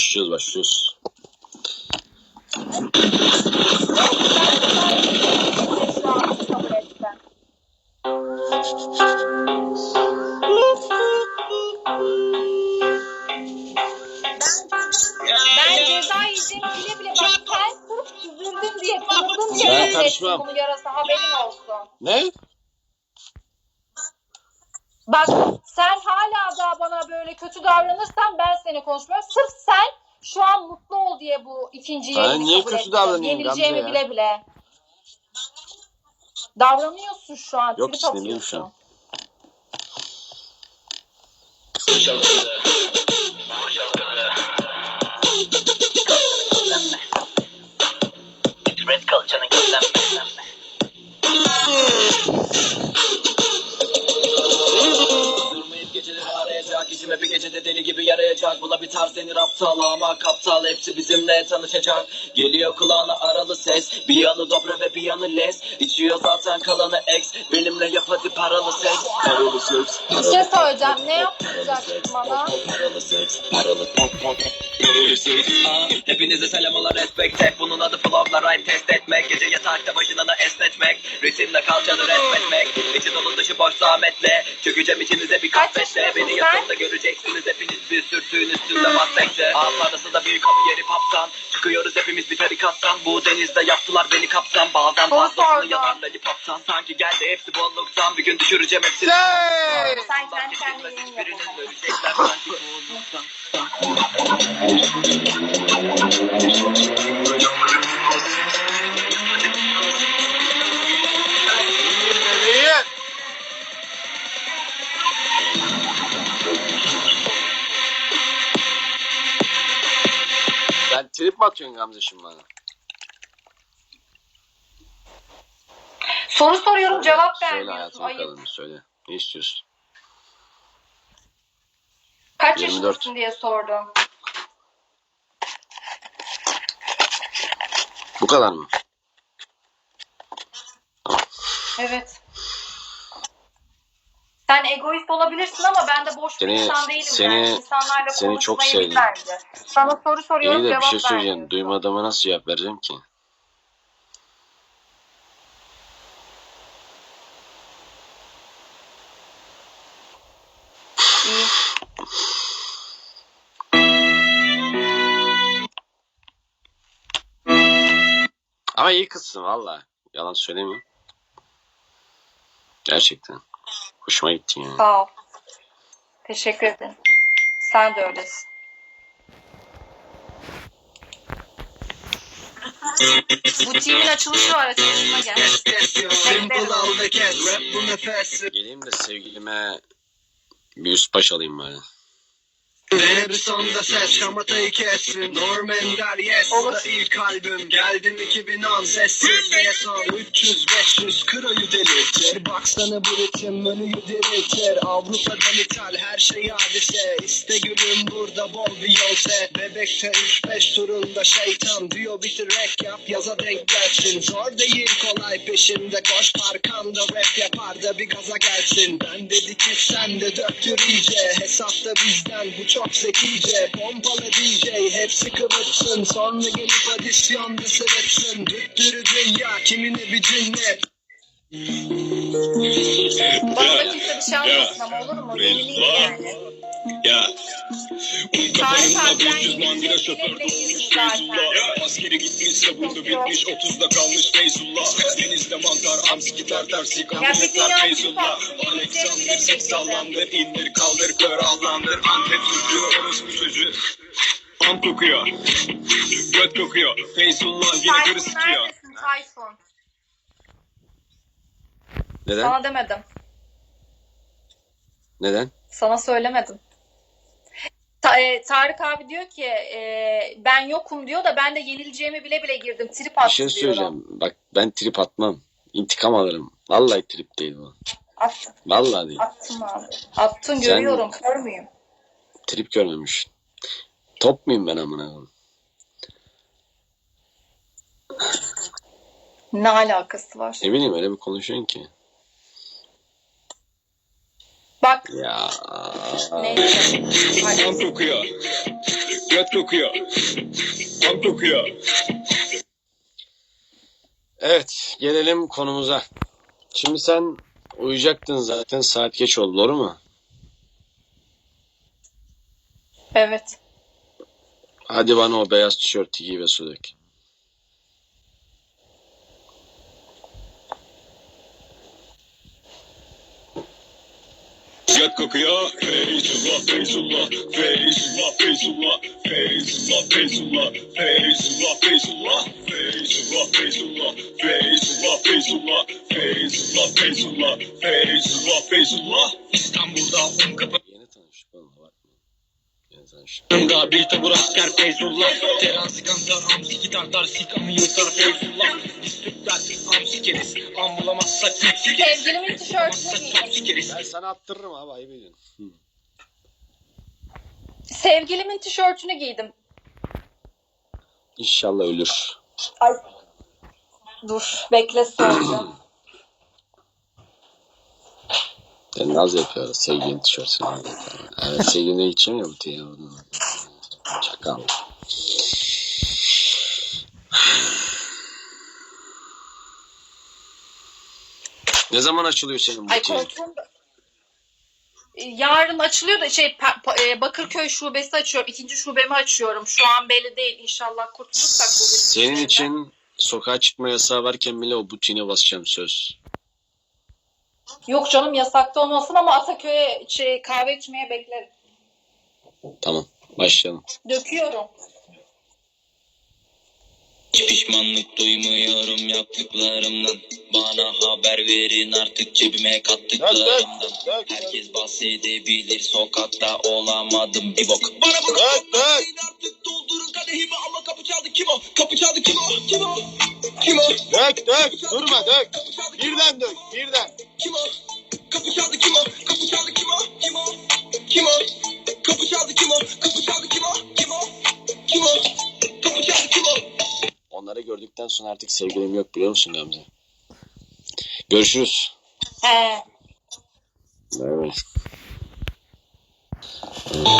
Başlıyoruz başlıyoruz. Ben ceza yiyeceğim bile bile bak sen sırf üzüldün diye kırıldın diye Ben kabul ettin karışmam. bunun yarası haberin olsun. Ne? Bak sen hala daha bana böyle kötü davranırsan ben seni konuşmuyorum. Sırf sen şu an mutlu ol diye bu ikinci Ben yerini niye kabul kötü ettin. davranayım Yenileceğimi Gamze ya? bile bile. Davranıyorsun şu an. Yok, trip şu an. Red içime bir gecede deli gibi yarayacak. Bula bir tarz denir aptal ama kaptal. Hepsi bizimle tanışacak. Geliyor kulağına aralı ses. Bir yanı dobra ve bir yanı les. İçiyor zaten kalanı ex Benimle yap hadi paralı seks. Paralı seks Bir şey söyleyeceğim. Ne yaptıracaksın bana? Paralı seks Paralı Hepinize selamlar respect. Hep bunun adı flow'la rhyme test etmek. Gece yatakta başına esnetmek. Ritimle kalçanı resmetmek. İçi dolu dışı boş zahmetle. Çökeceğim içinize bir kahvetle. Beni sen? yakında göreceksiniz hepiniz bir sürtüğün üstünde Mustang'de Ağ parası da bir kamu yeri paptan Çıkıyoruz hepimiz bir tarikattan Bu denizde yaptılar beni kaptan. Bazen fazlasını sordum. yalan lollipoptan Sanki geldi hepsi bolluktan. Bir gün düşüreceğim hepsini. Hey! Sen kendi kendine yayın hiçbirinin ölecekler. Sanki bolluktan atıyorsun Gamze şimdi bana? Soru soruyorum cevap Söyle vermiyorsun. hayatım Ayıp. bakalım söyle. Ne istiyorsun? Kaç 24. yaşındasın diye sordum. Bu kadar mı? Evet. Sen egoist olabilirsin ama ben de boş bir Seni- insan değilim. seni- yani insanlarla seni çok konuşmayı sevdim. bence. Sana soru soruyorum İyi de bir cevap şey söyleyeceğim. vermiyorsun. Duymadığıma nasıl cevap vereceğim ki? İyi. Ama iyi kızsın valla. Yalan söylemiyorum. Gerçekten. Hoşuma gitti yani. Sağ ol. Teşekkür ederim. Sen de öylesin. Bu team'in açılışı var. Açılışına gel. Geleyim de sevgilime bir üst baş alayım bari. Dene bir sonda ses Kamatayı kessin. Norm Ender yes Bu da ilk albüm. Geldim 2010 Sessiz diye son 300-500 Kroyu delirtir Baksana bu ritim Menüyü diriltir Avrupa'dan ithal Her şey hadise. İste gülüm burada bol bir yol set Bebekte 3-5 turunda şeytan Diyor bitir rap yap Yaza denk gelsin. Zor değil kolay peşimde Koş parkanda rap yapar da bir gaza gelsin. Ben dedi ki sen de döktür iyice Hesapta bizden bu çok zekice. Pompalı DJ hepsi kıvırsın Sonra gelip adisyonda sırıtsın Düttürü dünya kimine bir cinnet Bana da kimse bir şey ama olur mu? Yenileyim yani. Ya. Tarih Kafanında harbiden 500 mangira gidecek şoför bile tutmuş gitmiş zaten. Askeri gitmiş savundu bitmiş 30'da kalmış Feyzullah Denizde mantar amskitler tersi dünya Feyzullah Alexander seks sallandır indir kaldır kör allandır Antep sucuğu orospu çocuğu Am kokuyor Göt kokuyor Feyzullah yine karı Tayfun sikiyor neredesin Tayfun? Neden? Sana demedim. Neden? Sana söylemedim. Ta- e, Tarık abi diyor ki e, ben yokum diyor da ben de yenileceğimi bile bile girdim. Trip Bir attı şey diyorum. söyleyeceğim. Bak ben trip atmam. İntikam alırım. Vallahi trip değil bu. Attın, Vallahi değil. attın abi. Attın Sen- görüyorum. Kör müyüm? Trip görmemiş. Top muyum ben amına koyayım? Ne alakası var? Ne bileyim öyle bir konuşuyorsun ki. Bak Ya. neyse. Hadi. Am kokuyor Göt kokuyor. Kan kokuyor. Evet gelelim konumuza. Şimdi sen uyuyacaktın zaten saat geç oldu doğru mu? Evet. Hadi bana o beyaz tişörtü giy ve su dök. Göt kokuyor. Feyzullah, Feyzullah, Feyzullah, Feyzullah, Feyzullah, Feyzullah, Feyzullah, Feyzullah, Feyzullah, Feyzullah, Feyzullah, Feyzullah, Feyzullah, Feyzullah, Feyzullah, Feyzullah. İstanbul'da un kapı Yeni tanıştık oğlum bakma. Yeni tanıştık. Yanında bir tabur asker Feyzullah Terazi kantar amsi tartar Sikamı yırtar Feyzullah Sevgilimin tişörtünü sikeriz Ben sana attırırım abi ayıp ediyorsun. Hı. Sevgilimin tişörtünü giydim. İnşallah ölür. Ay. Dur bekle. Ben naz yapıyor sevgilinin tişörtünü. Evet sevgiline gideceğim ya bu diye. Çakal. Ne zaman açılıyor senin Ay butiğin? koltuğum da- Yarın açılıyor da şey Pa- Pa- e, Bakırköy şubesi açıyorum. İkinci şubemi açıyorum. Şu an belli değil. İnşallah kurtulursak bu Senin şeyden. için sokağa çıkma yasağı varken bile o butiğine basacağım söz. Yok canım yasakta olmasın ama Ataköy'e şey, kahve içmeye beklerim. Tamam başlayalım. Döküyorum. Hiç pişmanlık duymuyorum yaptıklarımdan. Bana haber verin artık cebime kattıklarımdan. Herkes bahsedebilir sokakta olamadım. Bir bok. Bana bu kadar artık doldurun kadehimi ama kapı çaldı. Kim o? Kapı çaldı. Kim o? Kim o? Kim o? Dök dök. Durma dök. Birden dök Gördükten sonra artık sevgilim yok biliyor musun Gamze? Görüşürüz. He. Evet.